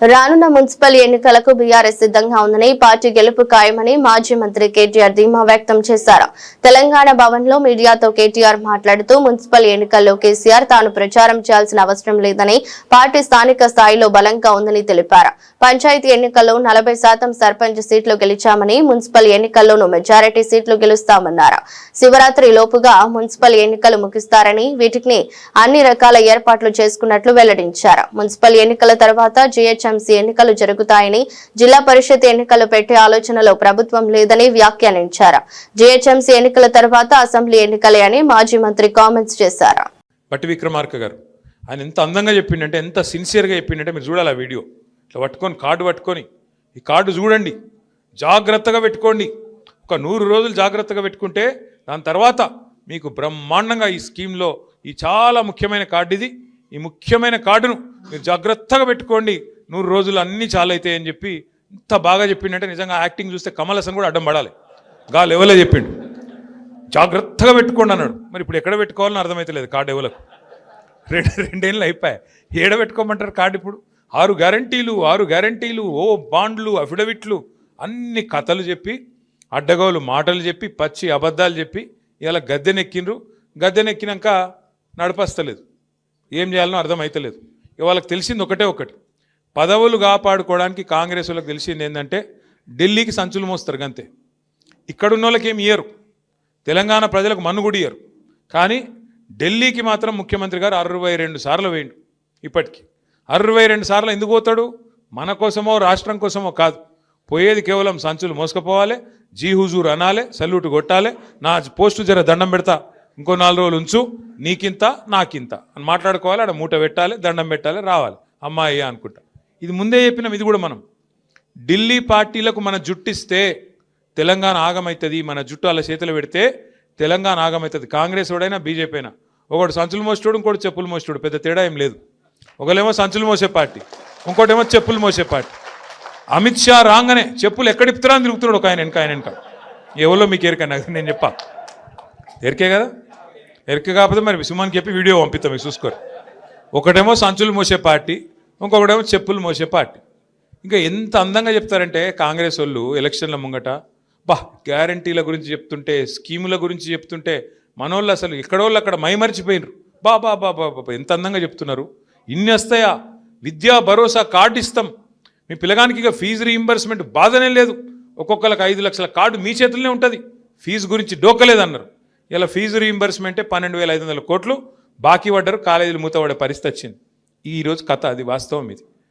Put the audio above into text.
రానున్న మున్సిపల్ ఎన్నికలకు బీఆర్ఎస్ సిద్ధంగా ఉందని పార్టీ గెలుపు ఖాయమని మాజీ మంత్రి కేటీఆర్ ధీమా వ్యక్తం చేశారు. తెలంగాణ భవన్లో మీడియాతో కేటీఆర్ మాట్లాడుతూ మున్సిపల్ ఎన్నికల్లో కేసీఆర్ తాను ప్రచారం చేయాల్సిన అవసరం లేదని పార్టీ స్థానిక స్థాయిలో బలంగా ఉందని తెలిపారు. పంచాయతీ ఎన్నికల్లో నలభై శాతం సర్పంచ్ సీట్లు గెలిచామని మున్సిపల్ ఎన్నికల్లోనూ మెజారిటీ సీట్లు గెలుస్తామన్నారు. శివరాత్రి లోపుగా మున్సిపల్ ఎన్నికలు ముగిస్తారని వీటిని అన్ని రకాల ఏర్పాట్లు చేసుకున్నట్లు వెల్లడించారు. మున్సిపల్ ఎన్నికల తర్వాత జీహెచ్ఎంసీ ఎన్నికలు జరుగుతాయని జిల్లా పరిషత్ ఎన్నికలు పెట్టే ఆలోచనలో ప్రభుత్వం లేదని వ్యాఖ్యానించారు. జీహెచ్ఎంసీ ఎన్నికల తర్వాత అసెంబ్లీ ఎన్నికలే అని మాజీ మంత్రి కామెంట్స్ చేశారు. పట్టి విక్రమార్క గారు ఆయన ఎంత అందంగా చెప్పిండంటే ఎంత సిన్సియర్గా చెప్పిండంటే మీరు చూడాలి ఆ వీడియో. ఇట్లా పట్టుకొని కార్డు పట్టుకొని ఈ కార్డు చూడండి జాగ్రత్తగా పెట్టుకోండి. ఒక నూరు రోజులు జాగ్రత్తగా పెట్టుకుంటే దాని తర్వాత మీకు బ్రహ్మాండంగా ఈ స్కీమ్లో ఈ చాలా ముఖ్యమైన కార్డు ఇది. ఈ ముఖ్యమైన కార్డును మీరు జాగ్రత్తగా పెట్టుకోండి. నూరు రోజులు అన్నీ చాలా అవుతాయి అని చెప్పి ఇంత బాగా చెప్పిండంటే నిజంగా యాక్టింగ్ చూస్తే కమల్ హాసన్ కూడా అడ్డం పడాలి. గా లెవెలే చెప్పిండు. జాగ్రత్తగా పెట్టుకోండి అన్నాడు. మరి ఇప్పుడు ఎక్కడ పెట్టుకోవాలని అర్థమైతలేదు కార్డు ఎవలకు? రెండు రెండేళ్ళు అయిపోయాయి. ఏడ పెట్టుకోమంటారు కార్డు ఇప్పుడు? ఆరు గ్యారంటీలు ఆరు గ్యారంటీలు ఓ బాండ్లు అఫిడవిట్లు అన్ని కథలు చెప్పి అడ్డగోలు మాటలు చెప్పి పచ్చి అబద్ధాలు చెప్పి ఇలా గద్దెనెక్కిండ్రు. గద్దెనెక్కినాక నడపస్తలేదు. ఏం చేయాలనో అర్థమైతలేదు. ఇక వాళ్ళకి తెలిసింది ఒకటే ఒకటి. పదవులు కాపాడుకోవడానికి కాంగ్రెస్ వాళ్ళకి తెలిసింది ఏంటంటే ఢిల్లీకి సంచులు మోస్తారు అంతే ఇక్కడున్న వాళ్ళకి ఏమి ఇయ్యరు. తెలంగాణ ప్రజలకు మన్నుగుడి ఇయ్యరు. కానీ ఢిల్లీకి మాత్రం ముఖ్యమంత్రి గారు అరవై రెండు సార్లు వేయండు ఇప్పటికీ. అరవై రెండు సార్లు ఎందుకు పోతాడు? మన కోసమో రాష్ట్రం కోసమో కాదు. పోయేది కేవలం సంచులు మోసుకపోవాలి జీ హుజూర్ అనాలే సల్యూట్ కొట్టాలి నా పోస్టు జర దండం పెడతా ఇంకో నాలుగు రోజులు ఉంచు నీకింత నాకింత అని మాట్లాడుకోవాలి ఆడ మూట పెట్టాలి దండం పెట్టాలి రావాలి. అమ్మాయి అనుకుంటా. ఇది ముందే చెప్పినాం ఇది కూడా మనం. ఢిల్లీ పార్టీలకు మన జుట్టిస్తే తెలంగాణ ఆగమవుతుంది మన జుట్టు అలా చేతులు పెడితే తెలంగాణ ఆగమవుతుంది కాంగ్రెస్ వాడైనా బీజేపీ అయినా. ఒకడు సంచులు మోసేటోడు ఇంకోటి చెప్పులు మోసేటోడు. పెద్ద తేడా ఏం లేదు. ఒకళ్ళేమో సంచులు మోసే పార్టీ ఇంకోటేమో చెప్పులు మోసే పార్టీ. అమిత్ షా రాగానే చెప్పులు ఎక్కడ అని తిరుగుతున్నాడు ఒక ఆయన వెనక ఆయన వెనక. ఎవరో మీకు ఎరిక నాకు నేను చెప్పా? ఎరికే కదా? ఎరిక కాకపోతే మరి సుమాన్ చెప్పి వీడియో పంపిస్తాం మీకు చూసుకోరు. ఒకటేమో సంచులు మోసే పార్టీ ఇంకొకటేమో చెప్పులు మోసే పార్టీ. ఇంకా ఎంత అందంగా చెప్తారంటే కాంగ్రెస్ వాళ్ళు ఎలక్షన్ల ముంగట బా గ్యారంటీల గురించి చెప్తుంటే స్కీముల గురించి చెప్తుంటే మనోళ్ళు అసలు ఎక్కడోళ్ళు అక్కడ మైమరిచిపోయినరు. బా బా బా బా బా ఎంత అందంగా చెప్తున్నారు. ఇన్ని వస్తాయా? విద్యా భరోసా కార్డు ఇస్తాం. మీ పిల్లగానికి ఇక ఫీజు రీఇంబర్స్మెంట్ బాధనే లేదు. ఒక్కొక్కరికి ఐదు లక్షల కార్డు మీ చేతుల్లోనే ఉంటుంది. ఫీజు గురించి డోకలేదన్నారు. ఇలా ఫీజు రీఇంబర్స్మెంటే పన్నెండు వేల ఐదు వందల కోట్లు. బాకీ పడ్డారు కాలేజీలు మూతపడే పరిస్థితి వచ్చింది. ఈ రోజు కథ అది వాస్తవం ఇది.